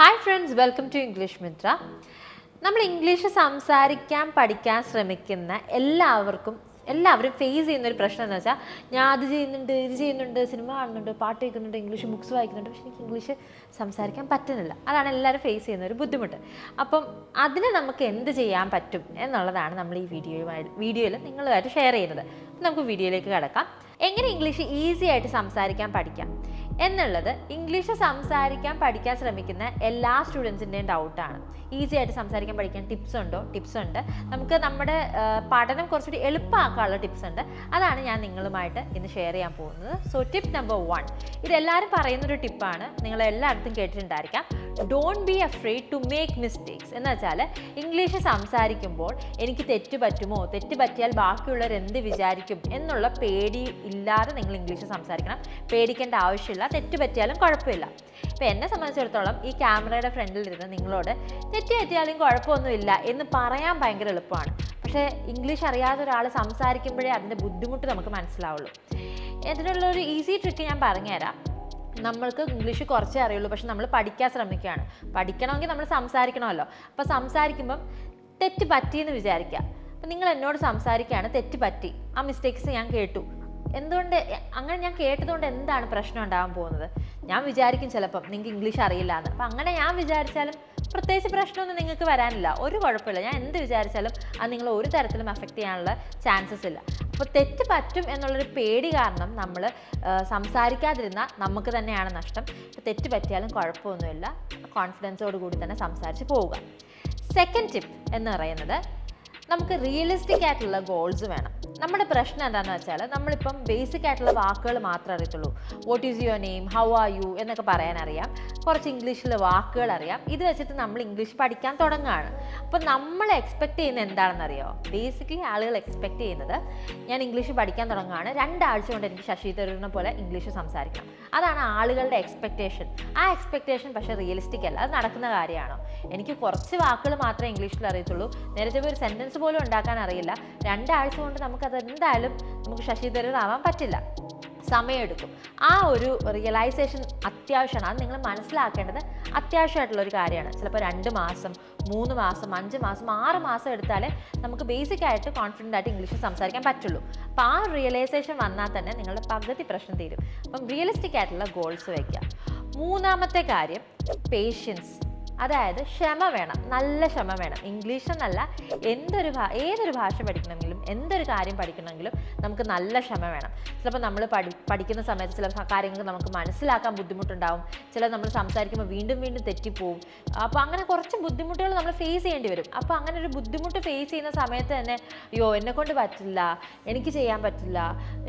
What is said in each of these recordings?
Hi friends welcome to English Mitra നമ്മൾ English സംസാരിക്കാൻ പഠിക്കാൻ ശ്രമിക്കുന്ന എല്ലാവർക്കും എല്ലാവരും ഫേസ് ചെയ്യുന്ന ഒരു പ്രശ്നം എന്ന് വെച്ചാൽ ഞാൻ അത് ചെയ്യുന്നുണ്ട് ഇത് ചെയ്യുന്നുണ്ട് സിനിമ കാണുന്നുണ്ട് പാട്ട് കേൾക്കുന്നുണ്ട് ഇംഗ്ലീഷ് ബുക്സ് വായിക്കുന്നുണ്ട് പക്ഷേ എനിക്ക് ഇംഗ്ലീഷ് സംസാരിക്കാൻ പറ്റുന്നില്ല. അതാണ് എല്ലാവരും ഫേസ് ചെയ്യുന്ന ഒരു ബുദ്ധിമുട്ട്. അപ്പം അതിന് നമുക്ക് എന്ത് ചെയ്യാൻ പറ്റും എന്നുള്ളതാണ് നമ്മൾ ഈ വീഡിയോയുമായി വീഡിയോയിൽ നിങ്ങളുമായിട്ട് ഷെയർ ചെയ്യുന്നത്. നമുക്ക് വീഡിയോയിലേക്ക് കിടക്കാം. എങ്ങനെ ഇംഗ്ലീഷ് ഈസി ആയിട്ട് സംസാരിക്കാൻ പഠിക്കാം? എന്നുള്ളത് ഇംഗ്ലീഷ് സംസാരിക്കാൻ പഠിക്കാൻ ശ്രമിക്കുന്ന എല്ലാ സ്റ്റുഡൻസിന്റെയും ഡൗട്ടാണ് ഈസി ആയിട്ട് സംസാരിക്കാൻ പഠിക്കാൻ ടിപ്സ് ഉണ്ടോ? ടിപ്സ് ഉണ്ട്. നമുക്ക് നമ്മുടെ പഠനം കുറച്ചുകൂടി എളുപ്പമാക്കാനുള്ള ടിപ്സ് ഉണ്ട്. അതാണ് ഞാൻ നിങ്ങളുമായിട്ട് ഇന്ന് ഷെയർ ചെയ്യാൻ പോകുന്നത്. സോ ടിപ്പ് നമ്പർ വൺ ഇതെല്ലാവരും പറയുന്നൊരു ടിപ്പാണ് നിങ്ങൾ എല്ലായിടത്തും കേട്ടിട്ടുണ്ടായിരിക്കാം. Don't be afraid to make mistakes എന്ന് വെച്ചാൽ ഇംഗ്ലീഷ് സംസാരിക്കുമ്പോൾ എനിക്ക് തെറ്റ് പറ്റുമോ? തെറ്റ് പറ്റിയാൽ ബാക്കിയുള്ളവർ എന്ത് വിചാരിക്കും? എന്നുള്ള പേടി ഇല്ലാതെ നിങ്ങൾ ഇംഗ്ലീഷ് സംസാരിക്കണം. പേടിക്കേണ്ട ആവശ്യമില്ല. തെറ്റ് പറ്റിയാലും കുഴപ്പമില്ല. ഇപ്പം എന്നെ സംബന്ധിച്ചിടത്തോളം ഈ ക്യാമറയുടെ ഫ്രണ്ടിലിരുന്ന് നിങ്ങളോട് തെറ്റ് പറ്റിയാലും കുഴപ്പമൊന്നുമില്ല എന്ന് പറയാൻ ഭയങ്കര എളുപ്പമാണ്. പക്ഷേ ഇംഗ്ലീഷ് അറിയാത്ത ഒരാൾ സംസാരിക്കുമ്പോഴേ അതിന്റെ ബുദ്ധിമുട്ട് നമുക്ക് മനസ്സിലാവുള്ളൂ. ഇതിനുള്ള ഒരു ഈസി ട്രിക്ക് ഞാൻ പറഞ്ഞുതരാം. നമ്മൾക്ക് ഇംഗ്ലീഷ് കുറച്ചേ അറിയുള്ളൂ പക്ഷെ നമ്മൾ പഠിക്കാൻ ശ്രമിക്കുകയാണ്. പഠിക്കണമെങ്കിൽ നമ്മൾ സംസാരിക്കണമല്ലോ. അപ്പോൾ സംസാരിക്കുമ്പം തെറ്റ് പറ്റിയെന്ന് വിചാരിക്കുക. അപ്പം നിങ്ങൾ എന്നോട് സംസാരിക്കുകയാണ് തെറ്റ് പറ്റി. ആ മിസ്റ്റേക്സ് ഞാൻ കേട്ടു. എന്തുകൊണ്ട് അങ്ങനെ ഞാൻ കേട്ടതുകൊണ്ട് എന്താണ് പ്രശ്നം ഉണ്ടാകാൻ പോകുന്നത്? ഞാൻ വിചാരിക്കും ചിലപ്പം നിങ്ങൾക്ക് ഇംഗ്ലീഷ് അറിയില്ല എന്ന് അപ്പം അങ്ങനെ ഞാൻ വിചാരിച്ചാലും പ്രത്യേകിച്ച് പ്രശ്നമൊന്നും നിങ്ങൾക്ക് വരാനില്ല. ഒരു കുഴപ്പമില്ല. ഞാൻ എന്ത് വിചാരിച്ചാലും അത് നിങ്ങൾ ഒരു തരത്തിലും അഫക്റ്റ് ചെയ്യാനുള്ള ചാൻസസ് ഇല്ല. അപ്പോൾ തെറ്റ് പറ്റും എന്നുള്ളൊരു പേടി കാരണം നമ്മൾ സംസാരിക്കാതിരുന്നാൽ നമുക്ക് തന്നെയാണ് നഷ്ടം. തെറ്റ് പറ്റിയാലും കുഴപ്പമൊന്നുമില്ല. കോൺഫിഡൻസോട് കൂടി തന്നെ സംസാരിച്ച് പോവുക. സെക്കൻഡ് ടിപ്പ് എന്ന് പറയുന്നത് നമുക്ക് റിയലിസ്റ്റിക് ആയിട്ടുള്ള ഗോൾസ് വേണം. നമ്മുടെ പ്രശ്നം എന്താണെന്ന് വെച്ചാൽ നമ്മളിപ്പം ബേസിക് ആയിട്ടുള്ള വാക്കുകൾ മാത്രമേ അറിയത്തുള്ളൂ. What is your name how are you എന്നൊക്കെ പറയാൻ അറിയാം. കുറച്ച് ഇംഗ്ലീഷിലെ വാക്കുകൾ അറിയാം. ഇത് വെച്ചിട്ട് നമ്മൾ ഇംഗ്ലീഷ് പഠിക്കാൻ തുടങ്ങുകയാണ്. അപ്പോൾ നമ്മൾ എക്സ്പെക്ട് ചെയ്യുന്നത് എന്താണെന്നറിയോ? ബേസിക്കലി ആളുകൾ എക്സ്പെക്ട് ചെയ്യുന്നത് ഞാൻ ഇംഗ്ലീഷ് പഠിക്കാൻ തുടങ്ങുകയാണ്. രണ്ടാഴ്ച കൊണ്ട് എനിക്ക് ശശി തരൂരിനെ പോലെ ഇംഗ്ലീഷ് സംസാരിക്കണം. അതാണ് ആളുകളുടെ എക്സ്പെക്റ്റേഷൻ ആ എക്സ്പെക്റ്റേഷൻ പക്ഷേ റിയലിസ്റ്റിക് അല്ല. അത് നടക്കുന്ന കാര്യമാണോ? എനിക്ക് കുറച്ച് വാക്കുകൾ മാത്രമേ ഇംഗ്ലീഷിൽ അറിയത്തുള്ളൂ. നേരത്തെ ഒരു സെന്റൻസ് പോലും ഉണ്ടാക്കാൻ അറിയില്ല. രണ്ടാഴ്ച കൊണ്ട് നമുക്കത് എന്തായാലും നമുക്ക് ശശി തരൂർ ആവാൻ പറ്റില്ല. സമയമെടുക്കും. ആ ഒരു റിയലൈസേഷൻ അത്യാവശ്യമാണ്. അത് നിങ്ങൾ മനസ്സിലാക്കേണ്ടത് അത്യാവശ്യമായിട്ടുള്ള ഒരു കാര്യമാണ്. ചിലപ്പോൾ രണ്ട് മാസം മൂന്ന് മാസം അഞ്ച് മാസം ആറ് മാസം എടുത്താലേ നമുക്ക് ബേസിക് ആയിട്ട് കോൺഫിഡന്റ് ആയിട്ട് ഇംഗ്ലീഷ് സംസാരിക്കാൻ പറ്റുള്ളൂ. അപ്പോൾ ആ റിയലൈസേഷൻ വന്നാൽ തന്നെ നിങ്ങളുടെ പകുതി പ്രശ്നം തീരും. അപ്പം റിയലിസ്റ്റിക് ആയിട്ടുള്ള ഗോൾസ് വയ്ക്കുക മൂന്നാമത്തെ കാര്യം പേഷ്യൻസ് അതായത് ക്ഷമ വേണം നല്ല ക്ഷമ വേണം. ഇംഗ്ലീഷ് എന്നല്ല എന്തൊരു ഭാ ഏതൊരു ഭാഷ പഠിക്കണമെങ്കിലും എന്തൊരു കാര്യം പഠിക്കണമെങ്കിലും നമുക്ക് നല്ല ക്ഷമ വേണം. ചിലപ്പോൾ നമ്മൾ പഠി പഠിക്കുന്ന സമയത്ത് ചില കാര്യങ്ങൾ നമുക്ക് മനസ്സിലാക്കാൻ ബുദ്ധിമുട്ടുണ്ടാവും. ചില നമ്മൾ സംസാരിക്കുമ്പോൾ വീണ്ടും വീണ്ടും തെറ്റിപ്പോവും. അപ്പോൾ അങ്ങനെ കുറച്ച് ബുദ്ധിമുട്ടുകൾ നമ്മൾ ഫേസ് ചെയ്യേണ്ടി വരും. അപ്പോൾ അങ്ങനെ ഒരു ബുദ്ധിമുട്ട് ഫേസ് ചെയ്യുന്ന സമയത്ത് തന്നെ അയ്യോ എന്നെക്കൊണ്ട് പറ്റില്ല എനിക്ക് ചെയ്യാൻ പറ്റില്ല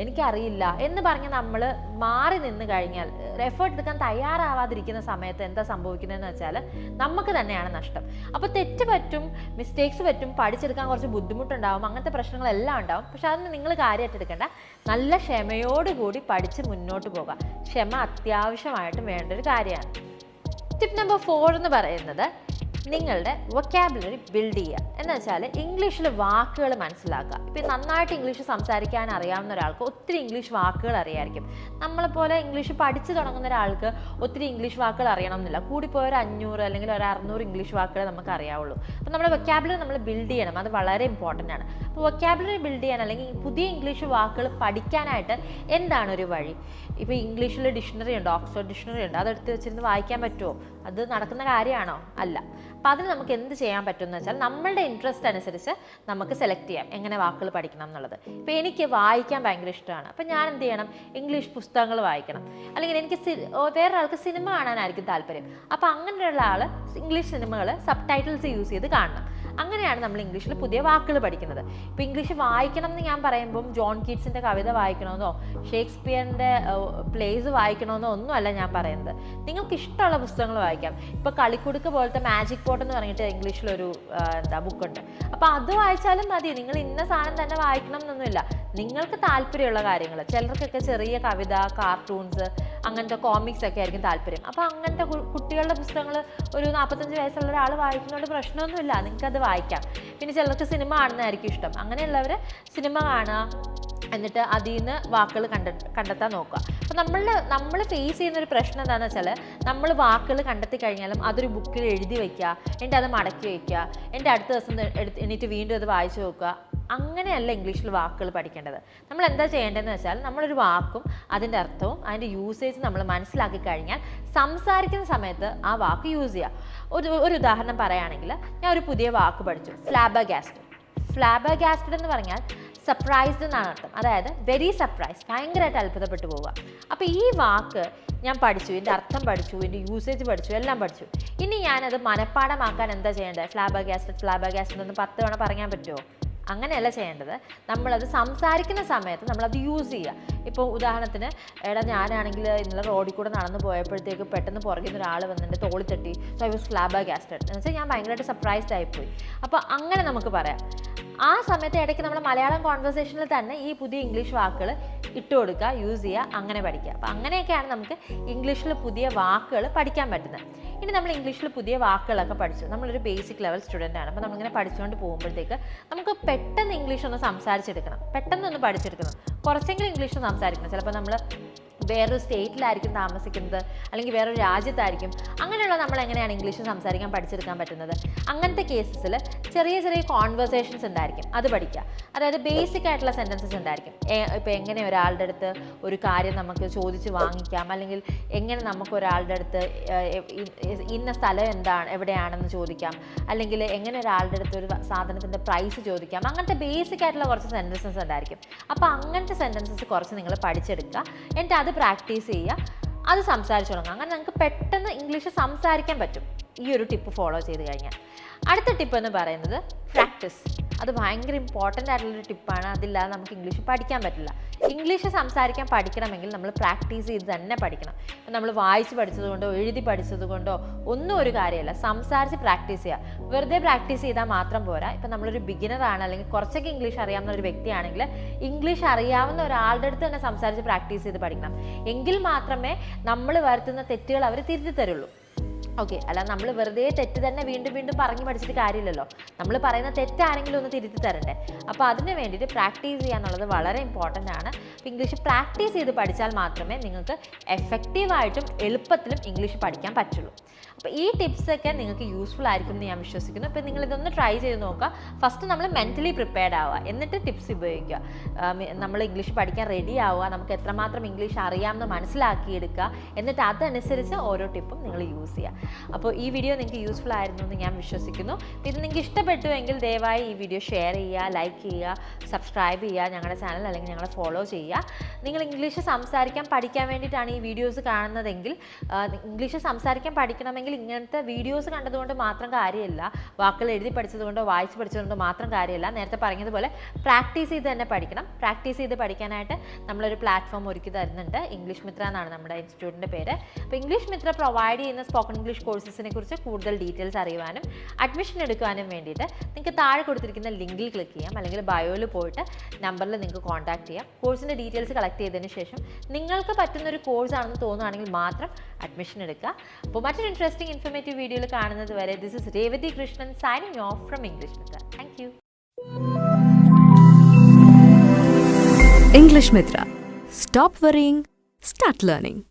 എനിക്കറിയില്ല എന്ന് പറഞ്ഞ് നമ്മൾ മാറി നിന്ന് കഴിഞ്ഞാൽ എഫേർട്ട് എടുക്കാൻ തയ്യാറാവാതിരിക്കുന്ന സമയത്ത് എന്താ സംഭവിക്കുന്നതെന്ന് വെച്ചാൽ നമുക്ക് തന്നെയാണ് നഷ്ടം. അപ്പോൾ തെറ്റ് പറ്റും മിസ്റ്റേക്സ് പറ്റും പഠിച്ചെടുക്കാൻ കുറച്ച് ബുദ്ധിമുട്ടുണ്ടാവും അങ്ങനത്തെ പ്രശ്നങ്ങളെല്ലാം ഉണ്ടാവും. പക്ഷെ അതൊന്നും നിങ്ങൾ കാര്യമായിട്ട് എടുക്കേണ്ട നല്ല ക്ഷമയോടുകൂടി പഠിച്ച് മുന്നോട്ട് പോകാം ക്ഷമ അത്യാവശ്യമായിട്ടും വേണ്ട ഒരു കാര്യമാണ്. ടിപ്പ് നമ്പർ ഫോർ എന്ന് പറയുന്നത് നിങ്ങളുടെ വൊക്കാബുലറി ബിൽഡ് ചെയ്യുക. എന്ന് വെച്ചാൽ ഇംഗ്ലീഷിൽ വാക്കുകൾ മനസ്സിലാക്കുക. ഇപ്പം നന്നായിട്ട് ഇംഗ്ലീഷ് സംസാരിക്കാൻ അറിയാവുന്ന ഒരാൾക്ക് ഒത്തിരി ഇംഗ്ലീഷ് വാക്കുകൾ അറിയായിരിക്കും. നമ്മളെപ്പോലെ ഇംഗ്ലീഷ് പഠിച്ചു തുടങ്ങുന്ന ഒരാൾക്ക് ഒത്തിരി ഇംഗ്ലീഷ് വാക്കുകൾ അറിയണമെന്നില്ല കൂടിപ്പോയ ഒരു അഞ്ഞൂറ് അല്ലെങ്കിൽ ഒരു അറുന്നൂറ് ഇംഗ്ലീഷ് വാക്കുകൾ നമുക്ക് അറിയാവുള്ളൂ. അപ്പം നമ്മുടെ വൊക്കാബുലറി നമ്മൾ ബിൽഡ് ചെയ്യണം. അത് വളരെ ഇമ്പോർട്ടന്റ് ആണ്. വൊക്കാബുലറി ബിൽഡ് ചെയ്യാൻ അല്ലെങ്കിൽ പുതിയ ഇംഗ്ലീഷ് വാക്കുകൾ പഠിക്കാനായിട്ട് എന്താണ് ഒരു വഴി ഇപ്പോൾ ഇംഗ്ലീഷിൽ ഡിക്ഷണറി ഉണ്ട് ഓക്സ്ഫോർഡ് ഡിക്ഷണറി ഉണ്ട്. അതെടുത്ത് വെച്ചിരുന്ന് വായിക്കാൻ പറ്റുമോ അത് നടക്കുന്ന കാര്യമാണോ? അല്ല. അപ്പോൾ അതിന് നമുക്ക് എന്ത് ചെയ്യാൻ പറ്റുമെന്ന് വെച്ചാൽ നമ്മളുടെ ഇൻട്രസ്റ്റ് അനുസരിച്ച് നമുക്ക് സെലക്ട് ചെയ്യാം എങ്ങനെ വാക്കുകൾ പഠിക്കണം എന്നുള്ളത്. ഇപ്പോൾ എനിക്ക് വായിക്കാൻ ഭയങ്കര ഇഷ്ടമാണ്. അപ്പോൾ ഞാൻ എന്ത് ചെയ്യണം? ഇംഗ്ലീഷ് പുസ്തകങ്ങൾ വായിക്കണം. അല്ലെങ്കിൽ എനിക്ക് വേറൊരാൾക്ക് സിനിമ കാണാനായിരിക്കും താല്പര്യം. അപ്പോൾ അങ്ങനെയുള്ള ആൾ ഇംഗ്ലീഷ് സിനിമകൾ സബ് ടൈറ്റിൽസ് യൂസ് ചെയ്ത് കാണണം. അങ്ങനെയാണ് നമ്മൾ ഇംഗ്ലീഷിൽ പുതിയ വാക്കുകൾ പഠിക്കുന്നത്. ഇപ്പോൾ ഇംഗ്ലീഷ് വായിക്കണം എന്ന് ഞാൻ പറയുമ്പം ജോൺ കീറ്റ്സിന്റെ കവിത വായിക്കണമെന്നോ ഷേക്സ്പിയറിന്റെ പ്ലേസ് വായിക്കണമെന്നോ ഒന്നുമല്ല ഞാൻ പറയുന്നത്. നിങ്ങൾക്ക് ഇഷ്ടമുള്ള പുസ്തകങ്ങൾ വായിക്കാം. ഇപ്പോൾ കളിക്കുടുക്ക് പോലത്തെ മാജിക് പോട്ട് എന്ന് പറഞ്ഞിട്ട് ഇംഗ്ലീഷിലൊരു എന്താ ബുക്കുണ്ട്. അപ്പോൾ അത് വായിച്ചാലും മതി. നിങ്ങൾ ഇന്ന സാധനം തന്നെ വായിക്കണം എന്നൊന്നുമില്ല നിങ്ങൾക്ക് താല്പര്യമുള്ള കാര്യങ്ങൾ. ചിലർക്കൊക്കെ ചെറിയ കവിത കാർട്ടൂൺസ് അങ്ങനത്തെ കോമിക്സ് ഒക്കെ ആയിരിക്കും താല്പര്യം. അപ്പോൾ അങ്ങനത്തെ കുട്ടികളുടെ പുസ്തകങ്ങൾ ഒരു നാൽപ്പത്തഞ്ച് വയസ്സുള്ള ഒരാൾ വായിക്കുന്നതുകൊണ്ട് പ്രശ്നമൊന്നുമില്ല. നിങ്ങൾക്കത് വായിക്കാം. പിന്നെ ചിലർക്ക് സിനിമ കാണുന്നതായിരിക്കും ഇഷ്ടം. അങ്ങനെയുള്ളവർ സിനിമ കാണുക എന്നിട്ട് അതിൽ നിന്ന് വാക്കുകൾ കണ്ട കണ്ടെത്താൻ നോക്കുക. അപ്പോൾ നമ്മൾ നമ്മൾ ഫേസ് ചെയ്യുന്ന ഒരു പ്രശ്നം എന്താണെന്ന് വെച്ചാൽ നമ്മൾ വാക്കുകൾ കണ്ടെത്തി കഴിഞ്ഞാലും അതൊരു ബുക്കിൽ എഴുതി വയ്ക്കുക എന്നിട്ട് അത് മടക്കി വയ്ക്കുക എന്നിട്ട് അടുത്ത ദിവസം എടുത്ത് വീണ്ടും അത് വായിച്ചു നോക്കുക. അങ്ങനെയല്ല ഇംഗ്ലീഷിൽ വാക്കുകൾ പഠിക്കേണ്ടത്. നമ്മൾ എന്താ ചെയ്യേണ്ടതെന്ന് വെച്ചാൽ നമ്മളൊരു വാക്കും അതിന്റെ അർത്ഥവും അതിന്റെ യൂസേജ് നമ്മൾ മനസ്സിലാക്കി കഴിഞ്ഞാൽ സംസാരിക്കുന്ന സമയത്ത് ആ വാക്ക് യൂസ് ചെയ്യുക ഒരു ഒരു ഉദാഹരണം പറയുകയാണെങ്കിൽ ഞാൻ ഒരു പുതിയ വാക്ക് പഠിച്ചു. ഫ്ലാബഗാസ്റ്റ് ഫ്ലാബഗാസ്റ്റഡ് എന്ന് പറഞ്ഞാൽ സർപ്രൈസ്ഡ് എന്നാണ് അർത്ഥം. അതായത് വെരി സർപ്രൈസ് ഭയങ്കരമായിട്ട് അത്ഭുതപ്പെട്ടു പോവുക. അപ്പോൾ ഈ വാക്ക് ഞാൻ പഠിച്ചു ഇതിന്റെ അർത്ഥം പഠിച്ചു ഇതിന്റെ യൂസേജ് പഠിച്ചു എല്ലാം പഠിച്ചു. ഇനി ഞാനത് മനഃപ്പാടമാക്കാൻ എന്താ ചെയ്യേണ്ടത്? ഫ്ലാബഗാസ്റ്റഡ് ഫ്ലാബഗാസ്റ്റഡ് എന്ന് പത്ത് തവണ പറയാൻ പറ്റുമോ? അങ്ങനെയല്ല ചെയ്യേണ്ടത്. നമ്മളത് സംസാരിക്കുന്ന സമയത്ത് നമ്മളത് യൂസ് ചെയ്യുക. ഇപ്പോൾ ഉദാഹരണത്തിന് എടാ ഞാനാണെങ്കിൽ ഇന്നലെ റോഡിൽ കൂടെ നടന്നു പോയപ്പോഴത്തേക്ക് പെട്ടെന്ന് പുറകിൽ നിന്ന് ഒരാൾ വന്നിട്ട് തോളി തട്ടി. സോ ഐ വാസ് ഫ്ലാബഗാസ്റ്റഡ് എന്ന് വെച്ചാൽ ഞാൻ ഭയങ്കരമായിട്ട് സർപ്രൈസ്ഡ് ആയിപ്പോയി അപ്പോൾ അങ്ങനെ നമുക്ക് പറയാം. ആ സമയത്ത് ഇടയ്ക്ക് നമ്മൾ മലയാളം കോൺവെർസേഷനിൽ തന്നെ ഈ പുതിയ ഇംഗ്ലീഷ് വാക്കുകൾ ഇട്ട് കൊടുക്കുക യൂസ് ചെയ്യുക അങ്ങനെ പഠിക്കുക. അപ്പോൾ അങ്ങനെയൊക്കെയാണ് നമുക്ക് ഇംഗ്ലീഷിൽ പുതിയ വാക്കുകൾ പഠിക്കാൻ പറ്റുന്നത്. ഇനി നമ്മൾ ഇംഗ്ലീഷിൽ പുതിയ വാക്കുകളൊക്കെ പഠിച്ചു. നമ്മളൊരു ബേസിക് ലെവൽ സ്റ്റുഡന്റ് ആണ്. അപ്പോൾ നമ്മളിങ്ങനെ പഠിച്ചുകൊണ്ട് പോകുമ്പോഴത്തേക്ക് നമുക്ക് പെട്ടെന്ന് ഇംഗ്ലീഷ് ഒന്ന് സംസാരിച്ചെടുക്കണം. പെട്ടെന്ന് ഒന്ന് പഠിച്ചെടുക്കണം. കുറച്ചെങ്കിലും ഇംഗ്ലീഷ് സംസാരിക്കണം. ചിലപ്പോൾ നമ്മൾ വേറൊരു സ്റ്റേറ്റിലായിരിക്കും താമസിക്കുന്നത് അല്ലെങ്കിൽ വേറൊരു രാജ്യത്തായിരിക്കും. അങ്ങനെയുള്ള നമ്മൾ എങ്ങനെയാണ് ഇംഗ്ലീഷ് സംസാരിക്കാൻ പഠിച്ചെടുക്കാൻ പറ്റുന്നത്? അങ്ങനത്തെ കേസസിൽ ചെറിയ ചെറിയ കോൺവെർസേഷൻസ് ഉണ്ടായിരിക്കും. അത് പഠിക്കുക. അതായത് ബേസിക് ആയിട്ടുള്ള സെന്റൻസസ് ഉണ്ടായിരിക്കും. ഇപ്പോൾ എങ്ങനെ ഒരാളുടെ അടുത്ത് ഒരു കാര്യം നമുക്ക് ചോദിച്ച് വാങ്ങിക്കാം അല്ലെങ്കിൽ എങ്ങനെ നമുക്ക് ഒരാളുടെ അടുത്ത് ഇന്ന സ്ഥലം എന്താണ് എവിടെയാണെന്ന് ചോദിക്കാം. അല്ലെങ്കിൽ എങ്ങനെ ഒരാളുടെ അടുത്ത് ഒരു സാധനത്തിന്റെ പ്രൈസ് ചോദിക്കാം. അങ്ങനത്തെ ബേസിക് ആയിട്ടുള്ള കുറച്ച് സെന്റൻസസ് ഉണ്ടായിരിക്കും. അപ്പോൾ അങ്ങനത്തെ സെന്റൻസസ് കുറച്ച് നിങ്ങൾ പഠിച്ചെടുക്കുക. എന്നിട്ട് അത് പ്രാക്ടീസ് ചെയ്യുക അത് സംസാരിച്ചു തുടങ്ങുക. അങ്ങനെ നിങ്ങൾക്ക് പെട്ടെന്ന് ഇംഗ്ലീഷ് സംസാരിക്കാൻ പറ്റും. ഈ ഒരു ടിപ്പ് ഫോളോ ചെയ്ത് കഴിഞ്ഞാൽ. അടുത്ത ടിപ്പ് എന്ന് പറയുന്നത് പ്രാക്ടീസ്. അത് ഭയങ്കര ഇമ്പോർട്ടന്റ് ആയിട്ടുള്ളൊരു ടിപ്പാണ്. അതില്ലാതെ നമുക്ക് ഇംഗ്ലീഷ് പഠിക്കാൻ പറ്റില്ല. ഇംഗ്ലീഷ് സംസാരിക്കാൻ പഠിക്കണമെങ്കിൽ നമ്മൾ പ്രാക്ടീസ് ചെയ്ത് തന്നെ പഠിക്കണം. ഇപ്പം നമ്മൾ വായിച്ച് പഠിച്ചതുകൊണ്ടോ എഴുതി പഠിച്ചതുകൊണ്ടോ ഒന്നും ഒരു കാര്യമല്ല. സംസാരിച്ച് പ്രാക്ടീസ് ചെയ്യുക വെറുതെ പ്രാക്ടീസ് ചെയ്താൽ മാത്രം പോരാ. ഇപ്പം നമ്മളൊരു ബിഗിനറാണ് അല്ലെങ്കിൽ കുറച്ചൊക്കെ ഇംഗ്ലീഷ് അറിയാവുന്ന ഒരു വ്യക്തിയാണെങ്കിൽ ഇംഗ്ലീഷ് അറിയാവുന്ന ഒരാളുടെ അടുത്ത് തന്നെ സംസാരിച്ച് പ്രാക്ടീസ് ചെയ്ത് പഠിക്കണം. എങ്കിൽ മാത്രമേ നമ്മൾ വരുത്തുന്ന തെറ്റുകൾ അവർ തിരുത്തി തരുള്ളൂ. ഓക്കെ അല്ല നമ്മൾ വെറുതെ തെറ്റ് തന്നെ വീണ്ടും വീണ്ടും പറഞ്ഞു പഠിച്ചിട്ട് കാര്യമില്ലല്ലോ. നമ്മൾ പറയുന്ന തെറ്റാണെങ്കിലും ഒന്ന് തിരുത്തി തരണ്ടേ. അപ്പോൾ അതിന് വേണ്ടിയിട്ട് പ്രാക്ടീസ് ചെയ്യാന്നുള്ളത് വളരെ ഇമ്പോർട്ടന്റ് ആണ്. അപ്പോൾ ഇംഗ്ലീഷ് പ്രാക്ടീസ് ചെയ്ത് പഠിച്ചാൽ മാത്രമേ നിങ്ങൾക്ക് എഫക്റ്റീവായിട്ടും എളുപ്പത്തിലും ഇംഗ്ലീഷ് പഠിക്കാൻ പറ്റുള്ളൂ. അപ്പോൾ ഈ ടിപ്സൊക്കെ നിങ്ങൾക്ക് യൂസ്ഫുൾ ആയിരിക്കും എന്ന് ഞാൻ വിശ്വസിക്കുന്നു. അപ്പോൾ നിങ്ങൾ ഇതൊന്ന് ട്രൈ ചെയ്ത് നോക്കുക. ഫസ്റ്റ് നമ്മൾ മെന്റലി പ്രിപ്പയർഡ് ആവുക. എന്നിട്ട് ടിപ്സ് ഉപയോഗിക്കുക. നമ്മൾ ഇംഗ്ലീഷ് പഠിക്കാൻ റെഡി ആവുക. നമുക്ക് എത്രമാത്രം ഇംഗ്ലീഷ് അറിയാമെന്ന് മനസ്സിലാക്കിയെടുക്കുക. എന്നിട്ട് അതനുസരിച്ച് ഓരോ ടിപ്പും നിങ്ങൾ യൂസ് ചെയ്യുക. അപ്പോൾ ഈ വീഡിയോ നിങ്ങൾക്ക് യൂസ്ഫുൾ ആയിരുന്നു എന്ന് ഞാൻ വിശ്വസിക്കുന്നു. ഇത് നിങ്ങൾക്ക് ഇഷ്ടപ്പെട്ടുവെങ്കിൽ ദയവായി ഈ വീഡിയോ ഷെയർ ചെയ്യുക ലൈക്ക് ചെയ്യുക സബ്സ്ക്രൈബ് ചെയ്യുക ഞങ്ങളുടെ ചാനൽ അല്ലെങ്കിൽ ഞങ്ങളെ ഫോളോ ചെയ്യുക. നിങ്ങൾ ഇംഗ്ലീഷ് സംസാരിക്കാൻ പഠിക്കാൻ വേണ്ടിയിട്ടാണ് ഈ വീഡിയോസ് കാണുന്നതെങ്കിൽ ഇംഗ്ലീഷ് സംസാരിക്കാൻ പഠിക്കണമെങ്കിൽ ഇങ്ങനത്തെ വീഡിയോസ് കണ്ടതുകൊണ്ട് മാത്രം കാര്യമില്ല വാക്കുകൾ എഴുതി പഠിച്ചതുകൊണ്ടോ വായിച്ച് പഠിച്ചതുകൊണ്ടോ മാത്രം കാര്യമില്ല. നേരത്തെ പറഞ്ഞതുപോലെ പ്രാക്ടീസ് ചെയ്ത് തന്നെ പഠിക്കണം. പ്രാക്ടീസ് ചെയ്ത് പഠിക്കാനായിട്ട് നമ്മളൊരു പ്ലാറ്റ്ഫോം ഒരുക്കി തരുന്നുണ്ട്. ഇംഗ്ലീഷ് മിത്ര എന്നാണ് നമ്മുടെ ഇൻസ്റ്റിറ്റ്യൂട്ടിന്റെ പേര്. അപ്പോൾ ഇംഗ്ലീഷ് മിത്ര പ്രൊവൈഡ് ചെയ്യുന്ന സ്പോക്കൺ ഇംഗ്ലീഷ് കോഴ്സസിനെ കുറിച്ച് കൂടുതൽ ഡീറ്റെയിൽസ് അറിയുവാനും അഡ്മിഷൻ എടുക്കുവാനും വേണ്ടിയിട്ട് നിങ്ങൾക്ക് താഴെ കൊടുത്തിരിക്കുന്ന ലിങ്കിൽ ക്ലിക്ക് ചെയ്യാം. അല്ലെങ്കിൽ ബയോയിൽ പോയിട്ട് നമ്പറിൽ നിങ്ങൾക്ക് കോൺടാക്ട് ചെയ്യാം. കോഴ്സിന്റെ ഡീറ്റെയിൽസ് കളക്ട് ചെയ്തതിന് ശേഷം നിങ്ങൾക്ക് പറ്റുന്ന ഒരു കോഴ്സ് ആണെന്ന് തോന്നുകയാണെങ്കിൽ മാത്രം അഡ്മിഷൻ എടുക്കുക. അപ്പോൾ മറ്റൊരു ഇൻട്രസ്റ്റിംഗ് ഇൻഫർമേറ്റീവ് വീഡിയോയിൽ കാണുന്നത് വരെ this is Revathi Krishnan signing off from English Mitra thank you English Mitra. Stop worrying, start learning.